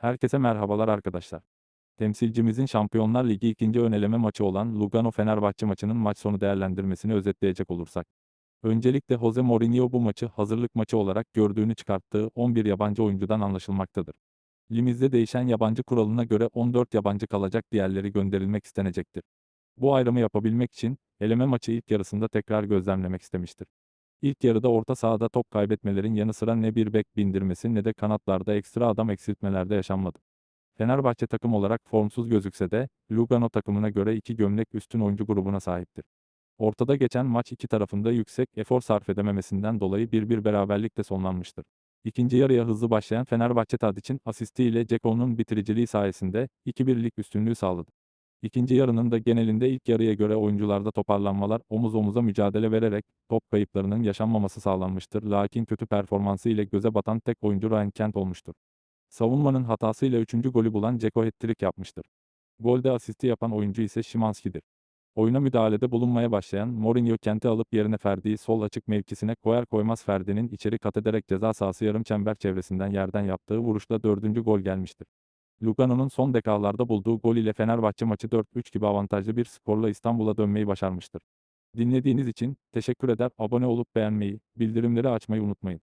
Herkese merhabalar arkadaşlar. Temsilcimizin Şampiyonlar Ligi ikinci ön eleme maçı olan Lugano-Fenerbahçe maçının maç sonu değerlendirmesini özetleyecek olursak. Öncelikle Jose Mourinho bu maçı hazırlık maçı olarak gördüğünü çıkarttığı 11 yabancı oyuncudan anlaşılmaktadır. Limizde değişen yabancı kuralına göre 14 yabancı kalacak diğerleri gönderilmek istenecektir. Bu ayrımı yapabilmek için eleme maçı ilk yarısında tekrar gözlemlemek istemiştir. İlk yarıda orta sahada top kaybetmelerin yanı sıra ne bir bek bindirmesi ne de kanatlarda ekstra adam eksiltmelerde yaşanmadı. Fenerbahçe takım olarak formsuz gözükse de, Lugano takımına göre iki gömlek üstün oyuncu grubuna sahiptir. Ortada geçen maç iki tarafında yüksek efor sarf edememesinden dolayı 1-1 beraberlikle sonlanmıştır. İkinci yarıya hızlı başlayan Fenerbahçe Tadic'in asistiyle Ceko'nun bitiriciliği sayesinde 2-1'lik üstünlüğü sağladı. İkinci yarının da genelinde ilk yarıya göre oyuncularda toparlanmalar, omuz omuza mücadele vererek top kayıplarının yaşanmaması sağlanmıştır. Lakin kötü performansı ile göze batan tek oyuncu Ryan Kent olmuştur. Savunmanın hatasıyla 3. golü bulan Ceko hat-trick yapmıştır. Golde asisti yapan oyuncu ise Şimanski'dir. Oyuna müdahalede bulunmaya başlayan Mourinho Kent'i alıp yerine Ferdi'yi sol açık mevkisine koyar koymaz Ferdi'nin içeri kat ederek ceza sahası yarım çember çevresinden yerden yaptığı vuruşla dördüncü gol gelmiştir. Lugano'nun son dakikalarda bulduğu gol ile Fenerbahçe maçı 4-3 gibi avantajlı bir skorla İstanbul'a dönmeyi başarmıştır. Dinlediğiniz için teşekkür eder, abone olup beğenmeyi, bildirimleri açmayı unutmayın.